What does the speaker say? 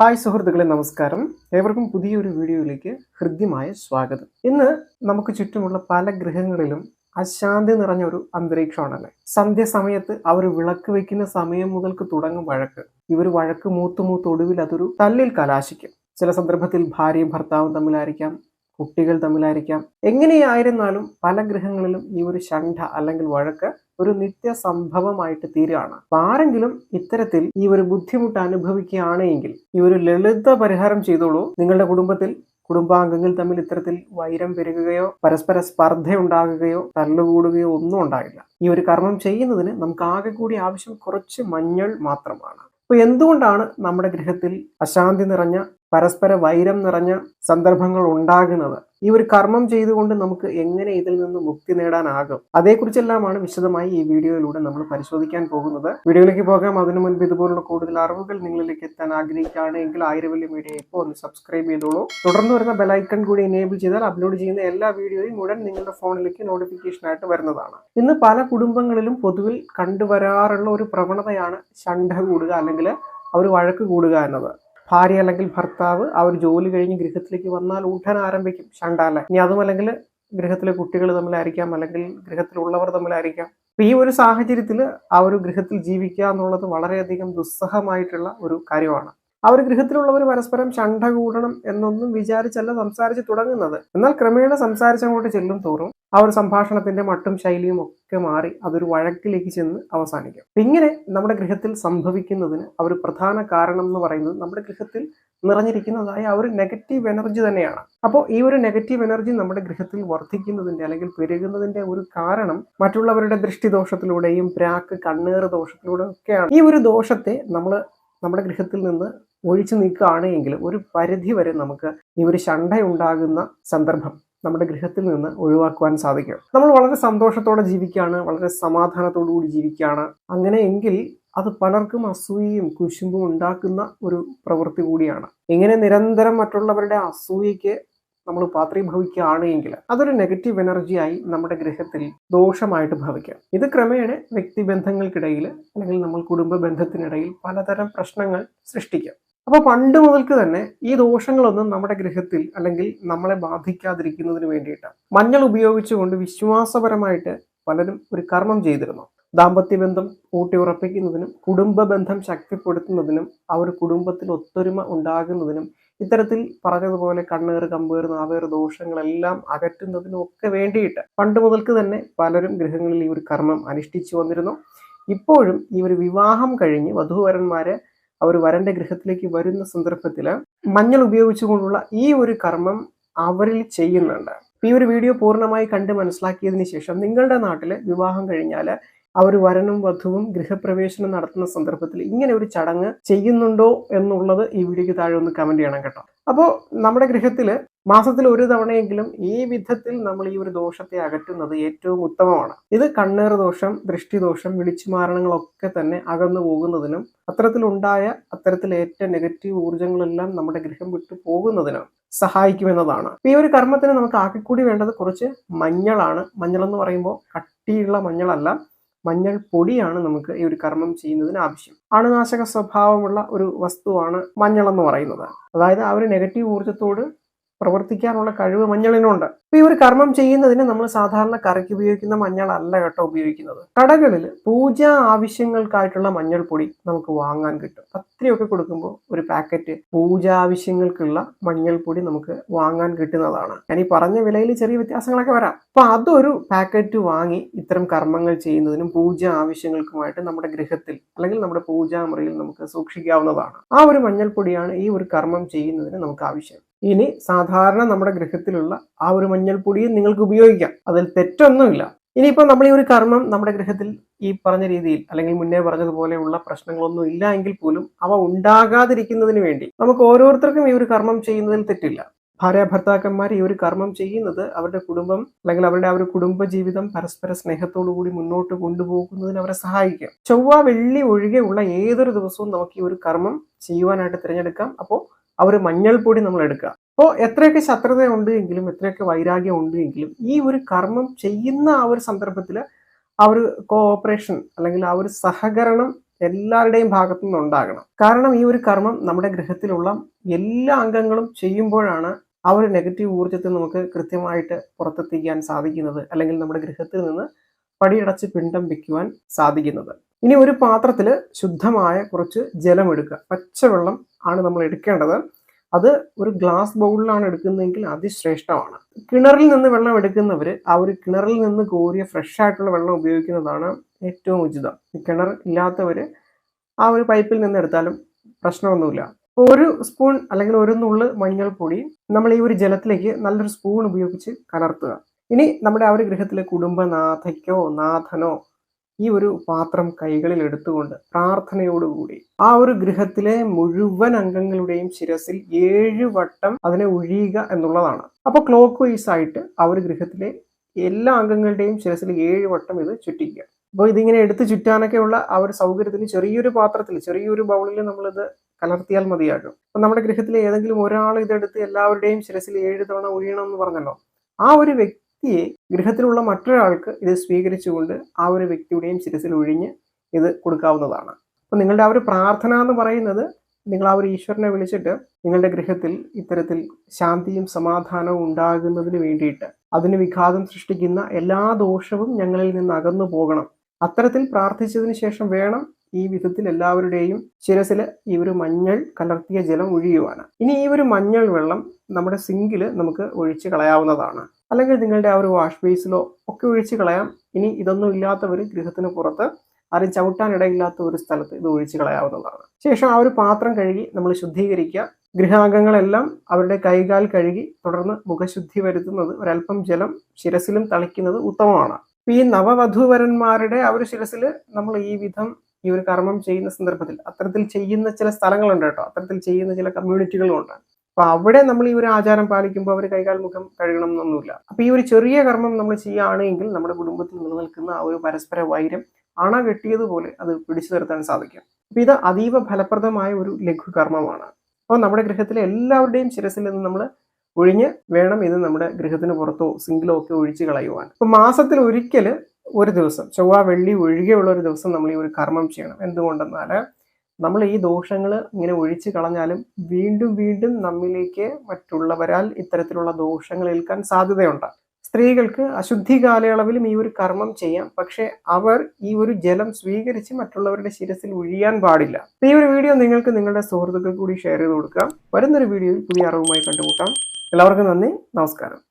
Hi സുഹൃത്തുക്കളെ നമസ്കാരം. ഏവർക്കും പുതിയൊരു വീഡിയോയിലേക്ക് ഹൃദ്യമായ സ്വാഗതം. ഇന്ന് നമുക്ക് ചുറ്റുമുള്ള പല ഗ്രഹങ്ങളിലും അശാന്തി നിറഞ്ഞ ഒരു അന്തരീക്ഷമാണല്ലേ? സന്ധ്യസമയത്ത് അവർ വിളക്ക് വെക്കുന്ന സമയം മുതൽക്ക് തുടങ്ങും വഴക്ക്. ഇവർ വഴക്ക് മൂത്ത് ഒടുവിൽ അതൊരു തല്ലിൽ കലാശിക്കും. ചില സന്ദർഭത്തിൽ ഭാര്യയും ഭർത്താവും തമ്മിലായിരിക്കാം കുട്ടികൾ തമ്മിലായിരിക്കാം. എങ്ങനെയായിരുന്നാലും പല ഗ്രഹങ്ങളിലും ഈ ഒരു ശണ്ഠ അല്ലെങ്കിൽ വഴക്ക് ഒരു നിത്യ സംഭവമായിട്ട് തീരുകയാണ് ആരെങ്കിലും ഇത്തരത്തിൽ ഈ ഒരു ബുദ്ധിമുട്ട് അനുഭവിക്കുകയാണെങ്കിൽ ഈ ഒരു ലളിത പരിഹാരം ചെയ്തോളൂ. നിങ്ങളുടെ കുടുംബത്തിൽ കുടുംബാംഗങ്ങൾ തമ്മിൽ ഇത്തരത്തിൽ വൈരം പെരുകുകയോ പരസ്പര സ്പർദ്ധ ഉണ്ടാകുകയോ തല്ലുകൂടുകയോ ഒന്നും ഉണ്ടാകില്ല. ഈ ഒരു കർമ്മം ചെയ്യുന്നതിന് നമുക്ക് ആകെ കൂടി ആവശ്യം കുറച്ച് മഞ്ഞൾ മാത്രമാണ്. അപ്പൊ എന്തുകൊണ്ടാണ് നമ്മുടെ ഗൃഹത്തിൽ അശാന്തി നിറഞ്ഞ പരസ്പര വൈരം നിറഞ്ഞ സന്ദർഭങ്ങൾ ഉണ്ടാകുന്നത്. ഈ ഒരു കർമ്മം ചെയ്തുകൊണ്ട് നമുക്ക് എങ്ങനെ ഇതിൽ നിന്ന് മുക്തി നേടാനാകും? അതേക്കുറിച്ചെല്ലാമാണ് വിശദമായി ഈ വീഡിയോയിലൂടെ നമ്മൾ പരിശോധിക്കാൻ പോകുന്നത്. വീഡിയോയിലേക്ക് പോകാം. അതിനു മുൻപ് ഇതുപോലുള്ള കൂടുതൽ അറിവുകൾ നിങ്ങളിലേക്ക് എത്താൻ ആഗ്രഹിക്കുകയാണ് എങ്കിൽ ആയിരവല്യ മീഡിയ ഇപ്പോൾ ഒന്ന് സബ്സ്ക്രൈബ് ചെയ്തോളൂ. തുടർന്ന് വരുന്ന ബെലൈക്കൺ കൂടി എനേബിൾ ചെയ്താൽ അപ്ലോഡ് ചെയ്യുന്ന എല്ലാ വീഡിയോയും ഉടൻ നിങ്ങളുടെ ഫോണിലേക്ക് നോട്ടിഫിക്കേഷൻ ആയിട്ട് വരുന്നതാണ്. ഇന്ന് പല കുടുംബങ്ങളിലും പൊതുവിൽ കണ്ടുവരാറുള്ള ഒരു പ്രവണതയാണ് ഷണ്ട കൂടുക അല്ലെങ്കിൽ അവർ വഴക്ക് കൂടുക എന്നത്. ഭാര്യ അല്ലെങ്കിൽ ഭർത്താവ് ആ ഒരു ജോലി കഴിഞ്ഞ് ഗൃഹത്തിലേക്ക് വന്നാൽ ഉടൻ ആരംഭിക്കും ഷണ്ടാല ഇനി അതും അല്ലെങ്കിൽ ഗൃഹത്തിലെ കുട്ടികൾ തമ്മിലായിരിക്കാം അല്ലെങ്കിൽ ഗൃഹത്തിലുള്ളവർ തമ്മിലായിരിക്കാം. അപ്പൊ ഈ ഒരു സാഹചര്യത്തിൽ ആ ഒരു ഗൃഹത്തിൽ ജീവിക്കുക എന്നുള്ളത് വളരെയധികം ദുസ്സഹമായിട്ടുള്ള ഒരു കാര്യമാണ്. ആ ഒരു ഗൃഹത്തിലുള്ളവർ പരസ്പരം ചണ്ട കൂടണം എന്നൊന്നും വിചാരിച്ചല്ല സംസാരിച്ച് തുടങ്ങുന്നത്. എന്നാൽ ക്രമേണ സംസാരിച്ചങ്ങോട്ട് ചെല്ലും തോറും ആ ഒരു സംഭാഷണത്തിന്റെ മട്ടും ശൈലിയും ഒക്കെ മാറി അതൊരു വഴക്കിലേക്ക് ചെന്ന് അവസാനിക്കും. ഇങ്ങനെ നമ്മുടെ ഗൃഹത്തിൽ സംഭവിക്കുന്നതിന് അവർ പ്രധാന കാരണം എന്ന് പറയുന്നത് നമ്മുടെ ഗൃഹത്തിൽ നിറഞ്ഞിരിക്കുന്നതായ ആ ഒരു നെഗറ്റീവ് എനർജി തന്നെയാണ്. അപ്പോൾ ഈ ഒരു നെഗറ്റീവ് എനർജി നമ്മുടെ ഗൃഹത്തിൽ വർദ്ധിക്കുന്നതിന്റെ അല്ലെങ്കിൽ പെരുകുന്നതിന്റെ ഒരു കാരണം മറ്റുള്ളവരുടെ ദൃഷ്ടിദോഷത്തിലൂടെയും പ്രാക്ക് കണ്ണേറ് ദോഷത്തിലൂടെ ഒക്കെയാണ്. ഈ ഒരു ദോഷത്തെ നമ്മൾ നമ്മുടെ ഗൃഹത്തിൽ നിന്ന് ഒഴിച്ചു നീക്കുകയാണെങ്കിൽ ഒരു പരിധി വരെ നമുക്ക് ഈ ഒരു ശണ്ട ഉണ്ടാകുന്ന സന്ദർഭം നമ്മുടെ ഗൃഹത്തിൽ നിന്ന് ഒഴിവാക്കുവാൻ സാധിക്കും നമ്മൾ വളരെ സന്തോഷത്തോടെ ജീവിക്കുകയാണ് വളരെ സമാധാനത്തോടു കൂടി ജീവിക്കുകയാണ്. അങ്ങനെയെങ്കിൽ അത് പലർക്കും അസൂയയും കുശുമ്പും ഉണ്ടാക്കുന്ന ഒരു പ്രവൃത്തി കൂടിയാണ്. ഇങ്ങനെ നിരന്തരം മറ്റുള്ളവരുടെ അസൂയയ്ക്ക് നമ്മൾ പാത്രീഭവിക്കുകയാണ് എങ്കിൽ അതൊരു നെഗറ്റീവ് എനർജിയായി നമ്മുടെ ഗൃഹത്തിൽ ദോഷമായിട്ട് ഭവിക്കാം. ഇത് ക്രമേണ വ്യക്തിബന്ധങ്ങൾക്കിടയിൽ അല്ലെങ്കിൽ നമ്മൾ കുടുംബ ബന്ധത്തിനിടയിൽ പലതരം പ്രശ്നങ്ങൾ സൃഷ്ടിക്കാം. അപ്പോൾ പണ്ട് മുതൽക്ക് തന്നെ ഈ ദോഷങ്ങളൊന്നും നമ്മുടെ ഗൃഹത്തിൽ അല്ലെങ്കിൽ നമ്മളെ ബാധിക്കാതിരിക്കുന്നതിന് വേണ്ടിയിട്ടാണ്. മഞ്ഞൾ ഉപയോഗിച്ചുകൊണ്ട് വിശ്വാസപരമായിട്ട് പലരും ഒരു കർമ്മം ചെയ്തിരുന്നു. ദാമ്പത്യ ബന്ധം ഊട്ടിയുറപ്പിക്കുന്നതിനും കുടുംബ ബന്ധം ശക്തിപ്പെടുത്തുന്നതിനും ആ ഒരു കുടുംബത്തിൽ ഒത്തൊരുമ ഉണ്ടാകുന്നതിനും ഇത്തരത്തിൽ പറഞ്ഞതുപോലെ കണ്ണേറ് കമ്പേറ് നാവേറ് ദോഷങ്ങളെല്ലാം അകറ്റുന്നതിനും ഒക്കെ വേണ്ടിയിട്ട് പണ്ട് മുതൽക്ക് തന്നെ പലരും ഗൃഹങ്ങളിൽ ഈ ഒരു കർമ്മം അനുഷ്ഠിച്ചു വന്നിരുന്നു. ഇപ്പോഴും ഈ ഒരു വിവാഹം കഴിഞ്ഞ് വധൂവരന്മാരെ അവർ വരന്റെ ഗൃഹത്തിലേക്ക് വരുന്ന സന്ദർഭത്തിൽ മഞ്ഞൾ ഉപയോഗിച്ചുകൊണ്ടുള്ള ഈ ഒരു കർമ്മം അവരിൽ ചെയ്യുന്നുണ്ട്. ഈ ഒരു വീഡിയോ പൂർണമായി കണ്ട് മനസ്സിലാക്കിയതിന് ശേഷം നിങ്ങളുടെ നാട്ടിൽ വിവാഹം കഴിഞ്ഞാൽ ഒരു വരനും വധുവും ഗൃഹപ്രവേശനം നടത്തുന്ന സന്ദർഭത്തിൽ ഇങ്ങനെ ഒരു ചടങ്ങ് ചെയ്യുന്നുണ്ടോ എന്നുള്ളത് ഈ വീഡിയോയ്ക്ക് താഴെ ഒന്ന് കമന്റ് ചെയ്യണം കേട്ടോ. അപ്പോൾ നമ്മുടെ ഗൃഹത്തിൽ മാസത്തിൽ ഒരു തവണയെങ്കിലും ഈ വിധത്തിൽ നമ്മൾ ഈ ഒരു ദോഷത്തെ അകറ്റുന്നത് ഏറ്റവും ഉത്തമമാണ്. ഇത് കണ്ണേർ ദോഷം ദൃഷ്ടിദോഷം വിളിച്ചുമാരണങ്ങളൊക്കെ തന്നെ അകന്നു പോകുന്നതിനും അത്തരത്തിലുണ്ടായ അത്തരത്തിൽ ഏറ്റവും നെഗറ്റീവ് ഊർജങ്ങളെല്ലാം നമ്മുടെ ഗൃഹം വിട്ടു പോകുന്നതിനും സഹായിക്കുമെന്നതാണ്. ഈ ഒരു കർമ്മത്തിന് നമുക്ക് ആക്കിക്കൂടി വേണ്ടത് കുറച്ച് മഞ്ഞളാണ്. മഞ്ഞൾ എന്ന് പറയുമ്പോൾ കട്ടിയുള്ള മഞ്ഞളല്ല. മഞ്ഞൾ പൊടിയാണ് നമുക്ക് ഈ ഒരു കർമ്മം ചെയ്യുന്നതിന് ആവശ്യം. അണുനാശക സ്വഭാവമുള്ള ഒരു വസ്തുവാണ് മഞ്ഞൾ എന്ന് പറയുന്നത്. അതായത് ആ ഒരു നെഗറ്റീവ് ഊർജത്തോട് പ്രവർത്തിക്കാനുള്ള കഴിവ് മഞ്ഞളിനുണ്ട്. അപ്പൊ ഈ ഒരു കർമ്മം ചെയ്യുന്നതിന് നമ്മൾ സാധാരണ കറിക്ക് ഉപയോഗിക്കുന്ന മഞ്ഞളല്ല കേട്ടോ ഉപയോഗിക്കുന്നത്. കടകളിൽ പൂജ ആവശ്യങ്ങൾക്കായിട്ടുള്ള മഞ്ഞൾപ്പൊടി നമുക്ക് വാങ്ങാൻ കിട്ടും. പത്രിയൊക്കെ കൊടുക്കുമ്പോൾ ഒരു പാക്കറ്റ് പൂജ ആവശ്യങ്ങൾക്കുള്ള മഞ്ഞൾപ്പൊടി നമുക്ക് വാങ്ങാൻ കിട്ടുന്നതാണ്. ഞാൻ ഈ പറഞ്ഞ വിലയിൽ ചെറിയ വ്യത്യാസങ്ങളൊക്കെ വരാം. അപ്പൊ അതൊരു പാക്കറ്റ് വാങ്ങി ഇത്തരം കർമ്മങ്ങൾ ചെയ്യുന്നതിനും പൂജ ആവശ്യങ്ങൾക്കുമായിട്ട് നമ്മുടെ ഗൃഹത്തിൽ അല്ലെങ്കിൽ നമ്മുടെ പൂജാമുറിയിൽ നമുക്ക് സൂക്ഷിക്കാവുന്നതാണ്. ആ ഒരു മഞ്ഞൾപ്പൊടിയാണ് ഈ ഒരു കർമ്മം ചെയ്യുന്നതിന് നമുക്ക് ആവശ്യം. ഇനി സാധാരണ നമ്മുടെ ഗൃഹത്തിലുള്ള ആ ഒരു മഞ്ഞൾപ്പൊടിയും നിങ്ങൾക്ക് ഉപയോഗിക്കാം. അതിൽ തെറ്റൊന്നുമില്ല. ഇനിയിപ്പോൾ നമ്മൾ ഈ ഒരു കർമ്മം നമ്മുടെ ഗൃഹത്തിൽ ഈ പറഞ്ഞ രീതിയിൽ അല്ലെങ്കിൽ മുന്നേ പറഞ്ഞതുപോലെയുള്ള പ്രശ്നങ്ങളൊന്നും ഇല്ല എങ്കിൽ പോലും അവ ഉണ്ടാകാതിരിക്കുന്നതിന് വേണ്ടി നമുക്ക് ഓരോരുത്തർക്കും ഈ ഒരു കർമ്മം ചെയ്യുന്നതിൽ തെറ്റില്ല. ഭാര്യ ഭർത്താക്കന്മാർ ഈ ഒരു കർമ്മം ചെയ്യുന്നത് അവരുടെ കുടുംബം അല്ലെങ്കിൽ അവരുടെ ആ ഒരു കുടുംബ ജീവിതം പരസ്പര സ്നേഹത്തോടു കൂടി മുന്നോട്ട് കൊണ്ടുപോകുന്നതിന് അവരെ സഹായിക്കും. ചൊവ്വ വെള്ളി ഒഴികെയുള്ള ഏതൊരു ദിവസവും നമുക്ക് ഈ ഒരു കർമ്മം ചെയ്യുവാനായിട്ട് തിരഞ്ഞെടുക്കാം. അപ്പോൾ ആ ഒരു മഞ്ഞൾപ്പൊടി നമ്മൾ എടുക്കുക. അപ്പോൾ എത്രയൊക്കെ ശത്രുത ഉണ്ട് എങ്കിലും എത്രയൊക്കെ വൈരാഗ്യം ഉണ്ട് എങ്കിലും ഈ ഒരു കർമ്മം ചെയ്യുന്ന ആ ഒരു സന്ദർഭത്തിൽ ആ ഒരു കോഓപ്പറേഷൻ അല്ലെങ്കിൽ ആ ഒരു സഹകരണം എല്ലാവരുടെയും ഭാഗത്തു നിന്നുണ്ടാകണം കാരണം ഈ ഒരു കർമ്മം നമ്മുടെ ഗൃഹത്തിലുള്ള എല്ലാ അംഗങ്ങളും ചെയ്യുമ്പോഴാണ് ആ ഒരു നെഗറ്റീവ് ഊർജത്തെ നമുക്ക് കൃത്യമായിട്ട് പുറത്തെത്തിക്കാൻ സാധിക്കുന്നത്. അല്ലെങ്കിൽ നമ്മുടെ ഗൃഹത്തിൽ നിന്ന് പടിയടച്ച് പിണ്ടം വെക്കുവാൻ സാധിക്കുന്നത്. ഇനി ഒരു പാത്രത്തിൽ ശുദ്ധമായ കുറച്ച് ജലം എടുക്കുക പച്ചവെള്ളം ആണ് നമ്മൾ എടുക്കേണ്ടത്. അത് ഒരു ഗ്ലാസ് ബൗളിലാണ് എടുക്കുന്നതെങ്കിൽ അതിശ്രേഷ്ഠമാണ്. കിണറിൽ നിന്ന് വെള്ളം എടുക്കുന്നവർ ആ ഒരു കിണറിൽ നിന്ന് കോരിയ ഫ്രഷ് ആയിട്ടുള്ള വെള്ളം ഉപയോഗിക്കുന്നതാണ് ഏറ്റവും ഉചിതം. കിണർ ഇല്ലാത്തവർ ആ ഒരു പൈപ്പിൽ നിന്ന് എടുത്താലും പ്രശ്നമൊന്നുമില്ല. ഒരു സ്പൂൺ അല്ലെങ്കിൽ ഒരു നുള്ള് മഞ്ഞൾപ്പൊടി നമ്മൾ ഈ ഒരു ജലത്തിലേക്ക് നല്ലൊരു സ്പൂൺ ഉപയോഗിച്ച് കലർത്തുക. ഇനി നമ്മുടെ ആ ഒരു ഗൃഹത്തിലെ കുടുംബനാഥയ്ക്കോ നാഥനോ ഈ ഒരു പാത്രം കൈകളിൽ എടുത്തുകൊണ്ട് പ്രാർത്ഥനയോടുകൂടി ആ ഒരു ഗൃഹത്തിലെ മുഴുവൻ അംഗങ്ങളുടെയും ശിരസിൽ ഏഴ് വട്ടം അതിനെ ഒഴിയുക എന്നുള്ളതാണ്. അപ്പോൾ ക്ലോക്ക് വൈസ് ആയിട്ട് ആ ഒരു ഗൃഹത്തിലെ എല്ലാ അംഗങ്ങളുടെയും ശിരസിൽ ഏഴ് വട്ടം ഇത് ചുറ്റിക്കുക. അപ്പോൾ ഇതിങ്ങനെ എടുത്ത് ചുറ്റാനൊക്കെയുള്ള ആ ഒരു സൗകര്യത്തിന് ചെറിയൊരു പാത്രത്തിൽ ചെറിയൊരു ബൗളിൽ നമ്മളിത് കലർത്തിയാൽ മതിയാകും. അപ്പൊ നമ്മുടെ ഗൃഹത്തിലെ ഏതെങ്കിലും ഒരാൾ ഇതെടുത്ത് എല്ലാവരുടെയും ശിരസിൽ ഏഴ് തവണ ഒഴിയണം എന്ന് പറഞ്ഞല്ലോ ആ ഒരു വ്യക്തിയെ ഗൃഹത്തിലുള്ള മറ്റൊരാൾക്ക് ഇത് സ്വീകരിച്ചുകൊണ്ട് ആ ഒരു വ്യക്തിയുടെയും ശിരസിൽ ഒഴിഞ്ഞ് ഇത് കൊടുക്കാവുന്നതാണ്. അപ്പൊ നിങ്ങളുടെ ആ ഒരു പ്രാർത്ഥന എന്ന് പറയുന്നത് നിങ്ങൾ ആ ഒരു ഈശ്വരനെ വിളിച്ചിട്ട് നിങ്ങളുടെ ഗൃഹത്തിൽ ഇത്തരത്തിൽ ശാന്തിയും സമാധാനവും ഉണ്ടാകുന്നതിന് വേണ്ടിയിട്ട് അതിന് വിഘാതം സൃഷ്ടിക്കുന്ന എല്ലാ ദോഷവും ഞങ്ങളിൽ നിന്ന് അകന്നു പോകണം. അത്തരത്തിൽ പ്രാർത്ഥിച്ചതിന് ശേഷം വേണം ഈ വിധത്തിൽ എല്ലാവരുടെയും ശിരസിൽ ഈ ഒരു മഞ്ഞൾ കലർത്തിയ ജലം ഒഴിയുവാണ് ഇനി ഈ ഒരു മഞ്ഞൾ വെള്ളം നമ്മുടെ സിങ്കിൽ നമുക്ക് ഒഴിച്ച് കളയാവുന്നതാണ്. അല്ലെങ്കിൽ നിങ്ങളുടെ ആ ഒരു വാഷ് ബേസിലോ ഒക്കെ ഒഴിച്ച് കളയാം. ഇനി ഇതൊന്നും ഇല്ലാത്തവർ ഗൃഹത്തിന് പുറത്ത് ആരും ചവിട്ടാനിടയില്ലാത്ത ഒരു സ്ഥലത്ത് ഇത് ഒഴിച്ച് കളയാവുന്നതാണ്. ശേഷം ആ ഒരു പാത്രം കഴുകി നമ്മൾ ശുദ്ധീകരിക്കുക. ഗൃഹാംഗങ്ങളെല്ലാം അവരുടെ കൈകാൽ കഴുകി തുടർന്ന് മുഖശുദ്ധി വരുത്തുന്നത് ഒരല്പം ജലം ശിരസിലും തളിക്കുന്നത് ഉത്തമമാണ്. ഈ നവവധൂവരന്മാരുടെ ആ ഒരു ശിരസിൽ നമ്മൾ ഈ വിധം ഈ ഒരു കർമ്മം ചെയ്യുന്ന സന്ദർഭത്തിൽ അത്തരത്തിൽ ചെയ്യുന്ന ചില സ്ഥലങ്ങളുണ്ട് കേട്ടോ. അത്തരത്തിൽ ചെയ്യുന്ന ചില കമ്മ്യൂണിറ്റികളും ഉണ്ട് അപ്പൊ അവിടെ നമ്മൾ ഈ ഒരു ആചാരം പാലിക്കുമ്പോൾ അവർ കൈകാൽ മുഖം കഴുകണം എന്നൊന്നുമില്ല അപ്പൊ ഈ ഒരു ചെറിയ കർമ്മം നമ്മൾ ചെയ്യുകയാണെങ്കിൽ നമ്മുടെ കുടുംബത്തിൽ നിലനിൽക്കുന്ന ആ ഒരു പരസ്പര വൈരം അണ കെട്ടിയതുപോലെ അത് പിടിച്ചു നിർത്താൻ സാധിക്കും. അപ്പൊ ഇത് അതീവ ഫലപ്രദമായ ഒരു ലഘു കർമ്മമാണ് അപ്പോൾ നമ്മുടെ ഗൃഹത്തിലെ എല്ലാവരുടെയും ശിരസിൽ നിന്ന് നമ്മൾ ഒഴിഞ്ഞ് വേണം ഇത് നമ്മുടെ ഗൃഹത്തിന് പുറത്തോ സിംഗിലോ ഒക്കെ ഒഴിച്ച് കളയുവാൻ. അപ്പൊ മാസത്തിൽ ഒരിക്കൽ ഒരു ദിവസം ചൊവ്വ വെള്ളി ഒഴികെയുള്ള ഒരു ദിവസം നമ്മൾ ഈ ഒരു കർമ്മം ചെയ്യണം. എന്തുകൊണ്ടെന്നാൽ നമ്മൾ ഈ ദോഷങ്ങൾ ഇങ്ങനെ ഒഴിച്ചു കളഞ്ഞാലും വീണ്ടും വീണ്ടും നമ്മിലേക്ക് മറ്റുള്ളവരാൽ ഇത്തരത്തിലുള്ള ദോഷങ്ങൾ ഏൽക്കാൻ സാധ്യതയുണ്ട്. സ്ത്രീകൾക്ക് അശുദ്ധി കാലയളവിലും ഈ ഒരു കർമ്മം ചെയ്യാം. പക്ഷെ അവർ ഈ ഒരു ജലം സ്വീകരിച്ച് മറ്റുള്ളവരുടെ ശിരസിൽ ഒഴിയാൻ പാടില്ല. ഈ ഒരു വീഡിയോ നിങ്ങൾക്ക് നിങ്ങളുടെ സുഹൃത്തുക്കൾ കൂടി ഷെയർ ചെയ്ത് കൊടുക്കാം. വരുന്നൊരു വീഡിയോയിൽ പുതിയ അറിവുമായി കണ്ടുമുട്ടാം. എല്ലാവർക്കും നന്ദി. നമസ്കാരം.